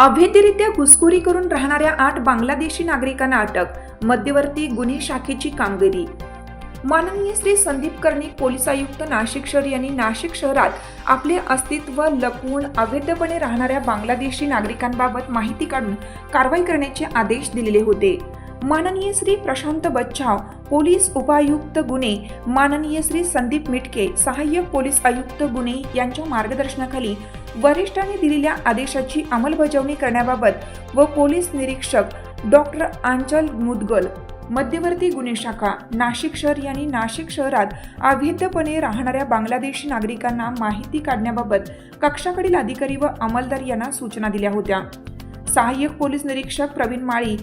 अवैधरित्या घुसखोरी करून राहणाऱ्या आठ बांगलादेशी नागरिकांना अटक मध्यवर्ती गुन्हे शाखेची कामगिरी. माननीय श्री संदीप कर्णिक पोलीस आयुक्त नाशिक शहर यांनी नाशिक शहरात आपले अस्तित्व लपवून अवैधपणे राहणाऱ्या बांगलादेशी नागरिकांबाबत माहिती काढून कारवाई करण्याचे आदेश दिलेले होते. माननीय श्री प्रशांत बच्छाव पोलीस उपायुक्त गुन्हे माननीय श्री संदीप मिटके सहाय्यक पोलीस आयुक्त गुन्हे यांच्या मार्गदर्शनाखाली वरिष्ठांनी दिलेल्या आदेशाची अंमलबजावणी करण्याबाबत व पोलीस निरीक्षक डॉक्टर आंचल मुदगल मध्यवर्ती गुन्हे शाखा नाशिक शहर यांनी नाशिक शहरात अवैधपणे राहणाऱ्या बांगलादेशी नागरिकांना माहिती काढण्याबाबत कक्षाकडील अधिकारी व अंमलदार यांना सूचना दिल्या होत्या. सहाय्यक पोलीस निरीक्षक प्रवीण माळी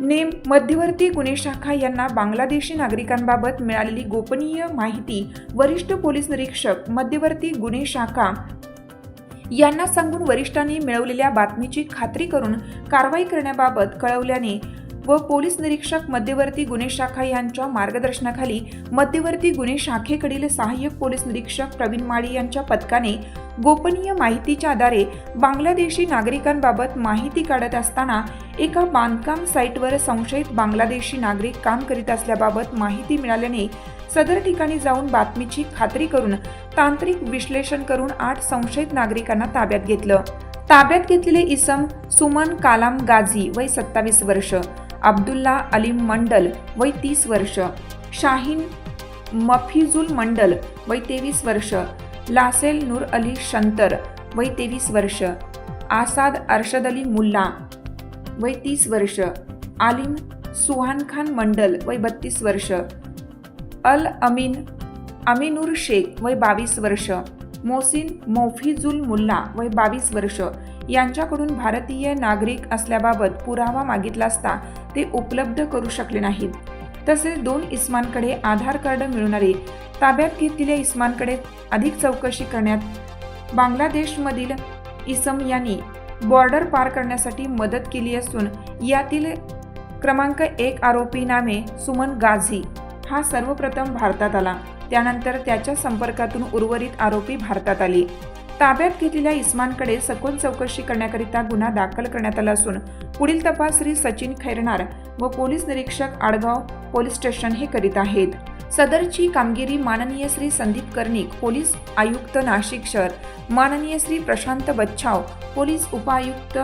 नेम मध्यवर्ती गुन्हे शाखा यांना बांगलादेशी नागरिकांबाबत मिळालेली गोपनीय माहिती वरिष्ठ पोलीस निरीक्षक मध्यवर्ती गुन्हे शाखा यांना सांगून वरिष्ठांनी मिळवलेल्या बातमीची खात्री करून कारवाई करण्याबाबत कळवल्याने व पोलीस निरीक्षक मध्यवर्ती गुन्हे शाखा यांच्या मार्गदर्शनाखाली मध्यवर्ती गुन्हे शाखेकडील सहाय्यक पोलीस निरीक्षक प्रवीण माळी यांच्या पथकाने गोपनीय माहितीच्या आधारे बांगलादेशी नागरिकांबाबत माहिती काढत असताना एका बांधकाम साईटवर संशयित बांगलादेशी नागरिक काम करीत असल्याबाबत माहिती मिळाल्याने सदर ठिकाणी जाऊन बातमीची खात्री करून तांत्रिक विश्लेषण करून आठ संशयित नागरिकांना ताब्यात घेतलं. ताब्यात घेतलेले इसम सुमन कालाम गाझी वय सत्तावीस वर्ष अब्दुल्ला अलीम मंडल वय तीस वर्ष शाहीन मफिजुल मंडल वय तेवीस वर्ष लासेल नूर अली शंतर वय तेवीस वर्ष आसाद अरशद अली मुल्ला वय तीस वर्ष आलिम सुहान खान मंडल वय बत्तीस वर्ष अल अमीन अमिनूर शेख वय बावीस वर्ष मोसिन मोफिजुल मुल्ला वय बावीस वर्ष यांच्याकडून भारतीय नागरिक असल्याबाबत पुरावा मागितला असता ते उपलब्ध करू शकले नाहीत. तसेच दोन इस्मांकडे आधार कार्ड मिळवणारे ताब्यात घेतलेल्या इस्मांकडे अधिक चौकशी करण्यात बांगलादेशमधील इसम यांनी बॉर्डर पार करण्यासाठी मदत केली असून यातील क्रमांक एक आरोपी नामे सुमन गाझी हा सर्वप्रथम भारतात आला. त्यानंतर त्याच्या संपर्कातून उर्वरित आरोपी भारतात आले. ताब्यात घेतलेल्या इस्मानकडे सखोल चौकशी करण्याकरिता गुन्हा दाखल करण्यात आला असून पुढील तपास श्री सचिन खैरनार व पोलीस निरीक्षक आडगाव पोलीस स्टेशन हे करीत आहेत. सदरची कामगिरी माननीय श्री संदीप कर्णिक पोलीस आयुक्त नाशिक शहर माननीय श्री प्रशांत बच्छाव पोलीस उपायुक्त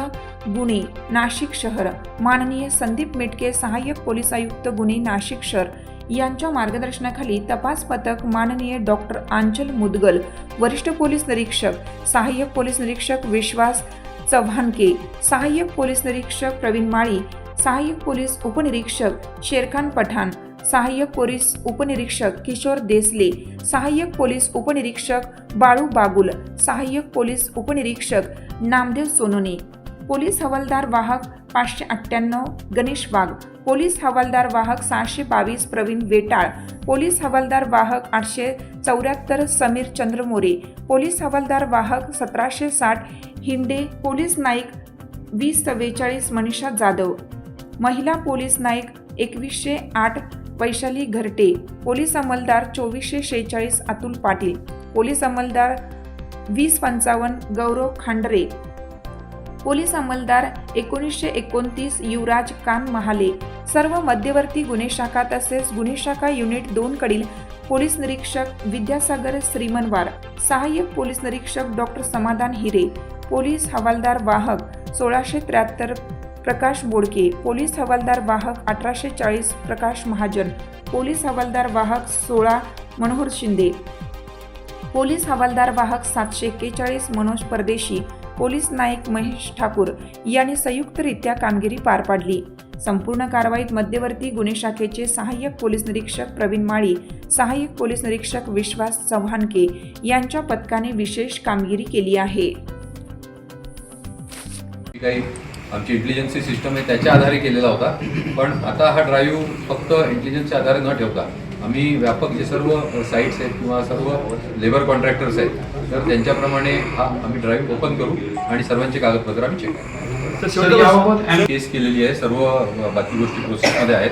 गुणे नाशिक शहर माननीय संदीप मेटके सहाय्यक पोलीस आयुक्त गुन्हे नाशिक शहर यांच्या मार्गदर्शनाखाली तपास पथक माननीय डॉक्टर आंचल मुदगल वरिष्ठ पोलीस निरीक्षक सहाय्यक पोलीस निरीक्षक विश्वास चव्हाणके सहाय्यक पोलीस निरीक्षक प्रवीण माळी सहाय्यक पोलीस उपनिरीक्षक शेरखान पठाण सहाय्यक पोलीस उपनिरीक्षक किशोर देसले सहाय्यक पोलीस उपनिरीक्षक बाळू बागुल सहाय्यक पोलीस उपनिरीक्षक नामदेव सोनोने पोलीस हवालदार वाहक पाचशे अठ्ठ्याण्णव गणेश वाघ. पोलीस हवालदार वाहक सहाशे बावीस प्रवीण वेटाळ पोलीस हवालदार वाहक आठशे चौऱ्याहत्तर समीर चंद्र मोरे. पोलीस हवालदार वाहक सतराशे साठ हिंडे पोलीस नाईक वीस चव्वेचाळीस मनीषा जाधव. महिला पोलीस नाईक एकवीसशे आठ वैशाली घरटे. पोलीस अंमलदार चोवीसशे शेहेचाळीस अतुल पाटील. पोलीस अंमलदार वीस पंचावन्न गौरव खांडरे. पोलीस अंमलदार एकोणीसशे एकोणतीस युवराज कान महाले. सर्व मध्यवर्ती गुन्हे शाखा तसेच गुन्हे शाखा युनिट दोन कडील पोलीस निरीक्षक विद्यासागर श्रीमनवार सहाय्यक पोलीस निरीक्षक डॉक्टर समाधान हिरे पोलीस हवालदार वाहक सोळाशे त्र्याहत्तर प्रकाश बोडके पोलीस हवालदार वाहक अठराशे चाळीस प्रकाश महाजन पोलीस हवालदार वाहक सोळा मनोहर शिंदे पोलीस हवालदार वाहक सातशे एक्केचाळीस मनोज परदेशी पोलीस नाईक महेश ठाकूर यांनी संयुक्तरित्या कामगिरी पार पाडली. संपूर्ण कारवाईत मध्यवर्ती गुन्हे शाखेचे सहाय्यक पोलीस निरीक्षक प्रवीण माळी सहाय्यक पोलीस निरीक्षक विश्वास चव्हाणके यांच्या पथकाने विशेष कामगिरी केली आहे. काही आमची इंटेलिजन्सी सिस्टम आहे त्याच्या आधारे केलेला होता. पण आता हा ड्राईव्ह फक्त इंटेलिजन्सच्या आधारे न ठेवता आम्ही व्यापक जे सर्व साईट्स आहेत किंवा सर्व लेबर कॉन्ट्रॅक्टर्स आहेत तर त्यांच्याप्रमाणे हा आम्ही ड्राईव्ह ओपन करू आणि सर्वांची कागदपत्र आम्ही चेक करू. केस केलेली आहे सर्व बाकी गोष्टी प्रोसेसमध्ये आहेत.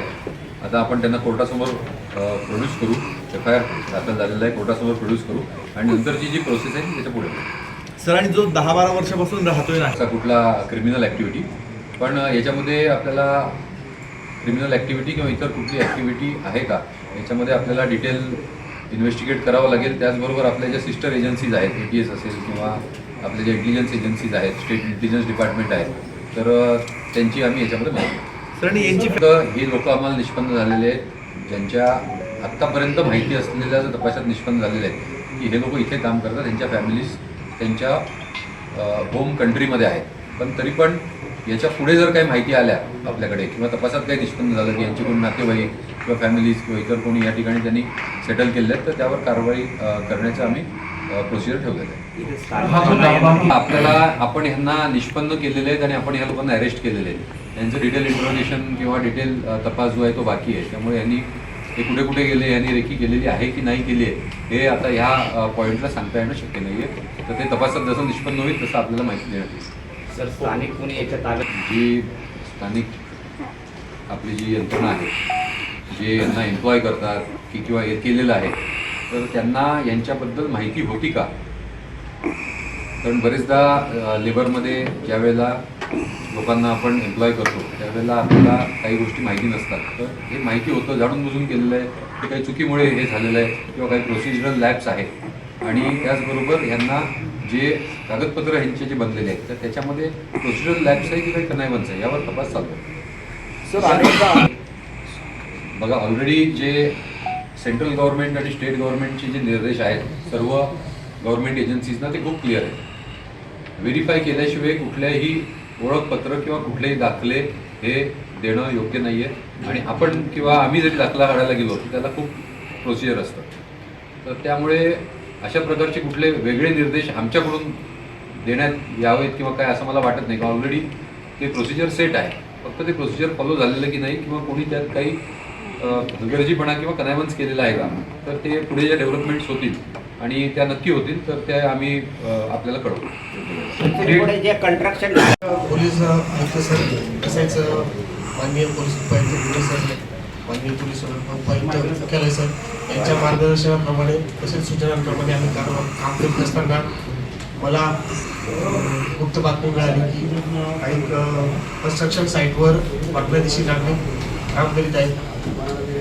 आता आपण त्यांना कोर्टासमोर प्रोड्यूस करू. एफ आय आर दाखल झालेला आहे कोर्टासमोर प्रोड्यूस करू. आणि नंतरची जी प्रोसेस आहे त्याच्या पुढे. सर आणि जो दहा बारा वर्षापासून राहतोय ना? असा कुठला क्रिमिनल ॲक्टिव्हिटी पण याच्यामध्ये आपल्याला क्रिमिनल ॲक्टिव्हिटी किंवा इतर कुठली ॲक्टिव्हिटी आहे का? याच्यामध्ये आपल्याला डिटेल इन्व्हेस्टिगेट करावं लागेल. त्याचबरोबर आपल्या ज्या सिस्टर एजन्सीज आहेत ए टी एस असेल किंवा आपल्या ज्या इंटेलिजन्स एजन्सीज आहेत स्टेट इंटेलिजन्स डिपार्टमेंट आहेत तर त्यांची आम्ही याच्यामध्ये माहिती. सर आणि यांची हे लोक आम्हाला निष्पन्न झालेले आहेत. ज्यांच्या आत्तापर्यंत माहिती असलेल्या जर तपासात निष्पन्न झालेले आहेत की हे लोक इथे काम करतात त्यांच्या फॅमिलीज त्यांच्या होम कंट्रीमध्ये आहेत. पण तरी पण याच्यापुढे जर काही माहिती आल्या आपल्याकडे किंवा तपासात काही निष्पन्न झालं की यांचे कोणी नातेवाईक किंवा फॅमिलीज किंवा इतर कोणी या ठिकाणी त्यांनी सेटल केले आहेत तर त्यावर कारवाई करण्याचं आम्ही प्रोसिजर ठेवलेलं आहे. आपल्याला आपण ह्यांना निष्पन्न केलेले आहेत आणि आपण ह्या लोकांना अरेस्ट केलेले आहेत. यांचं डिटेल इंट्रोगेशन किंवा डिटेल तपास जो आहे तो बाकी आहे. त्यामुळे यांनी हे कुठे कुठे गेले यांनी रेकी केलेली आहे की नाही केली आहे हे आता ह्या पॉईंटला सांगता येणं शक्य नाही आहे तर ते तपासात जसं निष्पन्न होईल तसं आपल्याला माहिती देण्यात येईल सर स्थानिक कोणी याच्या ताब्यात जी स्थानिक आपली जी यंत्रणा आहे जे यांना एम्प्लॉय करतात की किंवा हे केलेलं आहे तर त्यांना यांच्याबद्दल माहिती होती का? कारण बरेचदा लेबरमध्ये ज्या वेळेला लोकांना आपण एम्प्लॉय करतो त्यावेळेला आपल्याला काही गोष्टी माहिती नसतात. तर हे माहिती होतं जाणून बुजून केलेलं आहे. ते काही चुकीमुळे हे झालेलं आहे किंवा काही प्रोसिजरल लॅब्स आहेत आणि त्याचबरोबर यांना जे कागदपत्र ह्यांचे जे बनलेले आहेत तर त्याच्यामध्ये प्रोसिजरल लॅब्स आहे की काही कनायवन्स आहे यावर तपास चालतो सर अनेकदा बघा ऑलरेडी जे सेंट्रल गव्हर्नमेंट आणि स्टेट गव्हर्नमेंटचे जे निर्देश आहेत सर्व गव्हर्नमेंट एजन्सीजना ते खूप क्लिअर आहे व्हेरीफाय केल्याशिवाय कुठल्याही ओळखपत्र किंवा कुठलेही दाखले हे देणं योग्य नाही आहे आणि आपण किंवा आम्ही जरी दाखला काढायला गेलो तर त्याला खूप प्रोसिजर असतं तर त्यामुळे अशा प्रकारचे कुठले वेगळे निर्देश आमच्याकडून देण्यात यावेत किंवा काय असं मला वाटत नाही. का ऑलरेडी ते प्रोसिजर सेट आहे. फक्त ते प्रोसिजर फॉलो झालेलं की नाही किंवा कोणी त्यात काही हलगर्जीपणा किंवा कनायवन्स केलेला आहे का तर ते पुढे ज्या डेव्हलपमेंट्स होतील आणि त्या नक्की होतील तर त्या आम्ही आपल्याला कळवू. पुढे जे कंस्ट्रक्शन पोलीस आयुक्त सर तसेच माननीय पोलीस उपायुक्त सर माननीय पोलीस उपायुक्त केलंय सर यांच्या मार्गदर्शनाप्रमाणे तसेच सूचनांप्रमाणे आम्ही काम काम करत असताना मला गुप्त बातमी मिळाली की काही कन्स्ट्रक्शन साईटवर बांगलादेशी नागरिक काम करीत आहेत.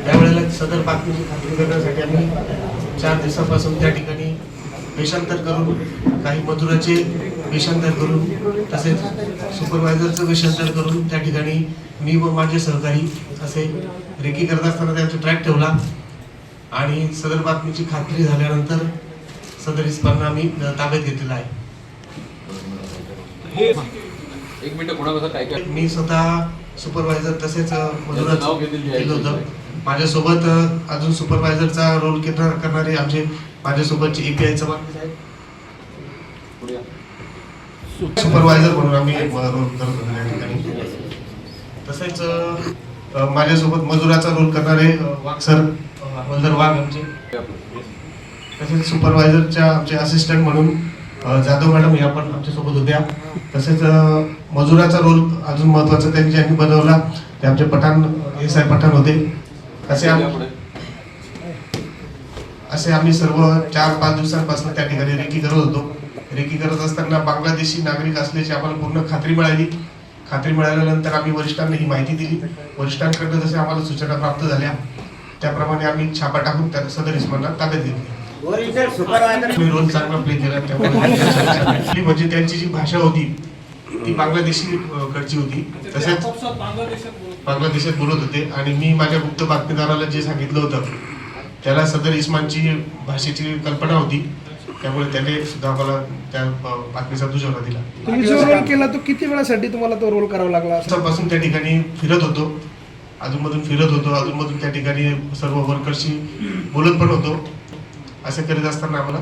त्यावेळेला सदर बातमीची खात्री करण्यासाठी आम्ही चार दिवसापासून त्या ठिकाणी वेषांतर करून काही मजुराचे वेषांतर करून तसेच सुपरवायझरचं वेषांतर करून त्या ठिकाणी मी व माझे सहकारी असे रेकी करत असताना त्यांचा ट्रॅक ठेवला. आणि सदर बातमीची खात्री झाल्यानंतर सदर इस्पांना आम्ही ताब्यात घेतलेला आहे. एक मिनिट कोणाकडे काय मी स्वतः सुपरवायझर तसेच मजुराचं केलं होतं. माझ्यासोबत अजून सुपरवायझरचा रोल करणारे आमचे माझ्यासोबतचे साहेब पुढे या. सुपरवायझर म्हणून आम्ही रोल करत होतो या ठिकाणी तसेच माझ्यासोबत मजुराचा रोल करणारे अ, वाघ सर अ, हवलदार वाघ आमचे. तसेच सुपरवायझरच्या आमचे असिस्टंट म्हणून जाधव मॅडम या पण आमच्यासोबत होत्या तसेच मजुराचा रोल अजून महत्त्वाचा त्यांनी ज्यांनी बनवला ते आमचे पठाण एस आय पठाण होते असे. असे आम्ही सर्व चार पाच दिवसांपासून त्या ठिकाणी रेकी करत होतो. रेकी करत असताना बांगलादेशी नागरिक असल्याची आम्हाला पूर्ण खात्री मिळाली. खात्री मिळाल्यानंतर आम्ही वरिष्ठांना ही माहिती दिली. वरिष्ठांकडनं जसे आम्हाला सूचना प्राप्त झाल्या त्याप्रमाणे आम्ही छापा टाकून त्या सदर इस्मांना ताब्यात घेतली. ओरिजिनल सुपरवायझर मी रोल चांगला प्ले केला त्यामुळे म्हणजे त्यांची जी भाषा होती ती बांगलादेशी कडची होती. तसेच बांगलादेशात बोलत होते. आणि मी माझ्या गुप्त बातमीदाराला जे सांगितलं होतं त्याला सदर इस्मानची भाषेची कल्पना होती. त्यामुळे त्याने सुद्धा आम्हाला त्या बातमीचा दुजोरा दिला. तुम्ही जो रोल केला तो किती वेळासाठी तुम्हाला तो रोल करावा लागला? पासून त्या ठिकाणी फिरत होतो. अजूनमधून फिरत होतो. अजूनमधून त्या ठिकाणी सर्व वर्करशी बोलत पण होतो. असं करीत असताना आम्हाला